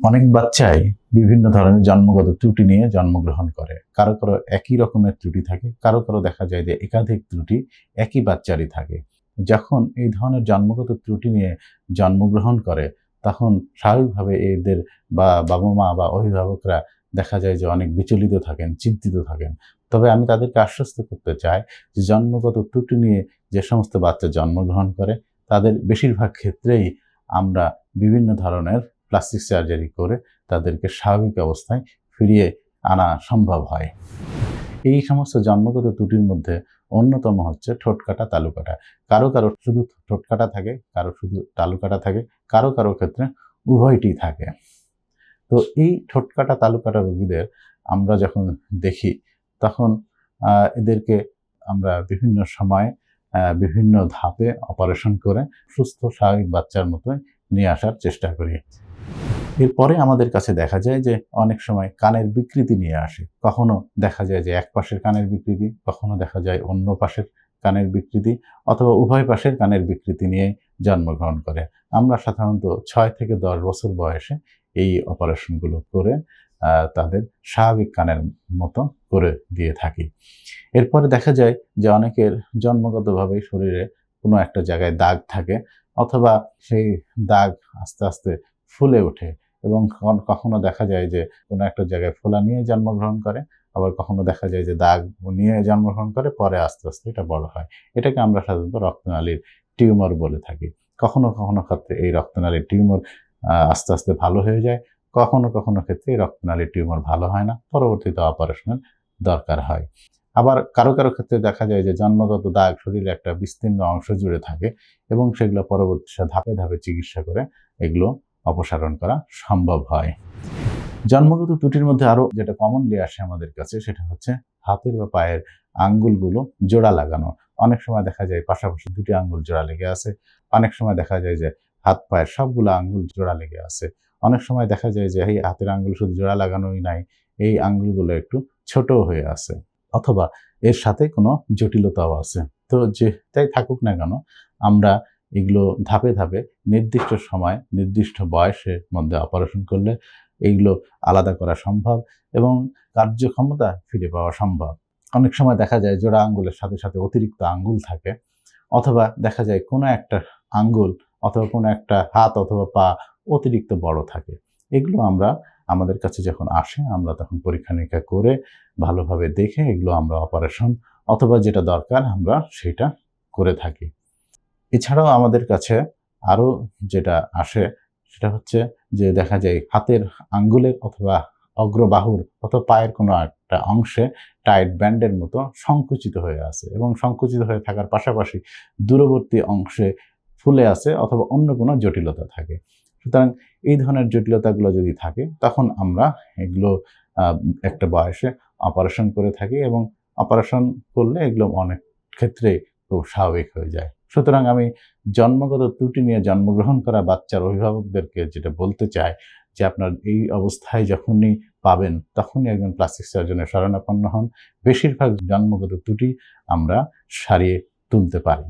অনেক বাচ্চাই বিভিন্ন ধরনের জন্মগত ত্রুটি নিয়ে জন্মগ্রহণ করে। কারও কারও একই রকমের ত্রুটি থাকে, কারও কারও দেখা যায় যে একাধিক ত্রুটি একই বাচ্চারই থাকে। যখন এই ধরনের জন্মগত ত্রুটি নিয়ে জন্মগ্রহণ করে, তখন স্বাভাবিকভাবে এদের বা বাবা মা বা অভিভাবকরা দেখা যায় যে অনেক বিচলিত থাকেন, চিন্তিত থাকেন। তবে আমি তাদেরকে আশ্বস্ত করতে চাই যে জন্মগত ত্রুটি নিয়ে যে সমস্ত বাচ্চা জন্মগ্রহণ করে, তাদের বেশিরভাগ ক্ষেত্রেই আমরা বিভিন্ন ধরনের প্লাস্টিক সার্জারি করে তাদেরকে স্বাভাবিক অবস্থায় ফিরিয়ে আনা সম্ভব হয়। এই সমস্ত জন্মগত ত্রুটির মধ্যে অন্যতম হচ্ছে ঠোঁটকাটা তালুকাটা। কারও কারও শুধু ঠোঁটকাটা থাকে, কারও শুধু তালুকাটা থাকে, কারও কারও ক্ষেত্রে উভয়টি থাকে। তো এই ঠোঁটকাটা তালুকাটা রোগীদের আমরা যখন দেখি, তখন এদেরকে আমরা বিভিন্ন সময় বিভিন্ন ধাপে অপারেশন করে সুস্থ স্বাভাবিক বাচ্চার মতোই নিয়ে আসার চেষ্টা করি। এরপরে আমাদের কাছে দেখা যায় যে অনেক সময় কানের বিকৃতি নিয়ে আসে। কখনো দেখা যায় যে এক পাশের কানের বিকৃতি, কখনো দেখা যায় অন্য পাশের কানের বিকৃতি অথবা উভয় পাশের কানের বিকৃতি নিয়ে জন্মগ্রহণ করে। আমরা সাধারণত ছয় থেকে দশ বছর বয়সে এই অপারেশনগুলো করে তাদের স্বাভাবিক কানের মতো করে দিয়ে থাকি। এরপরে দেখা যায় যে অনেকের জন্মগতভাবে শরীরে কোনো একটা জায়গায় দাগ থাকে অথবা সেই দাগ আস্তে আস্তে ফুলে ওঠে। এবং কখন- দেখা যায় যে কোনো একটা জায়গায় ফোলা নিয়ে জন্মগ্রহণ করে, আবার কখনো দেখা যায় যে দাগ নিয়ে জন্মগ্রহণ করে, পরে আস্তে আস্তে এটা বড় হয়। এটাকে আমরা সাধারণত রক্তনালীর টিউমার বলে থাকি। কখনো কখনো ক্ষেত্রে এই রক্তনালীর টিউমার আস্তে আস্তে ভালো হয়ে যায়। কখনো কখনো ক্ষেত্রে এই রক্তনালীর টিউমার ভালো হয় না। পরবর্তীতে অপারেশনের দরকার হয়। আবার কারও কারও ক্ষেত্রে দেখা যায় যে জন্মগত দাগ শরীরে একটা বিস্তীর্ণ অংশ জুড়ে থাকে এবং সেগুলো পরবর্তী ধাপে ধাপে চিকিৎসা করে এগুলো অপসারণ করা সম্ভব হয়। জন্মগত ত্রুটির মধ্যে আরও যেটা কমনলি আসে আমাদের কাছে সেটা হচ্ছে হাতের বা পায়ের আঙ্গুলগুলো জোড়া লাগানো। অনেক সময় দেখা যায় পাশাপাশি দুটি আঙ্গুল জোড়া লেগে আছে। অনেক সময় দেখা যায় যে হাত পায়ের সবগুলো আঙ্গুল জোড়া লেগে আছে। অনেক সময় দেখা যায় যে এই হাতের আঙ্গুল শুধু জোড়া লাগানোই নাই, এই আঙ্গুলগুলো একটু ছোট হয়ে আছে। অথবা এর সাথে কোনো জটিলতাও আছে। তো যেটাই থাকুক না কেন, আমরা এগুলো ধাপে ধাপে নির্দিষ্ট সময়, নির্দিষ্ট বয়সের মধ্যে অপারেশন করলে এইগুলো আলাদা করা সম্ভব এবং কার্যক্ষমতা ফিরে পাওয়া সম্ভব। অনেক সময় দেখা যায় জোড়া আঙ্গুলের সাথে সাথে অতিরিক্ত আঙ্গুল থাকে অথবা দেখা যায় কোনো একটা আঙ্গুল অথবা কোনো একটা হাত অথবা পা অতিরিক্ত বড় থাকে। এগুলো আমরা, আমাদের কাছে যখন আসে, আমরা তখন পরীক্ষা নিরীক্ষা করে ভালোভাবে দেখে এগুলো আমরা অপারেশন অথবা যেটা দরকার আমরা সেটা করে থাকি। এছাড়াও আমাদের কাছে আরও যেটা আসে, সেটা হচ্ছে যে দেখা যায় হাতের আঙ্গুলের অথবা অগ্রবাহুর অথবা পায়ের কোনো একটা অংশে টাইট ব্যান্ডের মতো সংকুচিত হয়ে আছে এবং সংকুচিত হয়ে থাকার পাশাপাশি দূরবর্তী অংশে ফুলে আছে অথবা অন্য কোনো জটিলতা থাকে। সুতরাং এই ধরনের জটিলতাগুলো যদি থাকে, তখন আমরা এগুলো একটা বয়সে অপারেশন করে থাকি এবং অপারেশন করলে এগুলো অনেক ক্ষেত্রে খুব স্বাভাবিক হয়ে যায়। সুতরাং আমি জন্মগত ত্রুটি নিয়ে জন্মগ্রহণ করা বাচ্চার অভিভাবকদেরকে যেটা বলতে চাই, যে আপনার এই অবস্থায় যখনই পাবেন, তখনই একজন প্লাস্টিক সার্জনের শরণাপন্ন হন। বেশিরভাগ জন্মগত ত্রুটি আমরা সারিয়ে তুলতে পারি।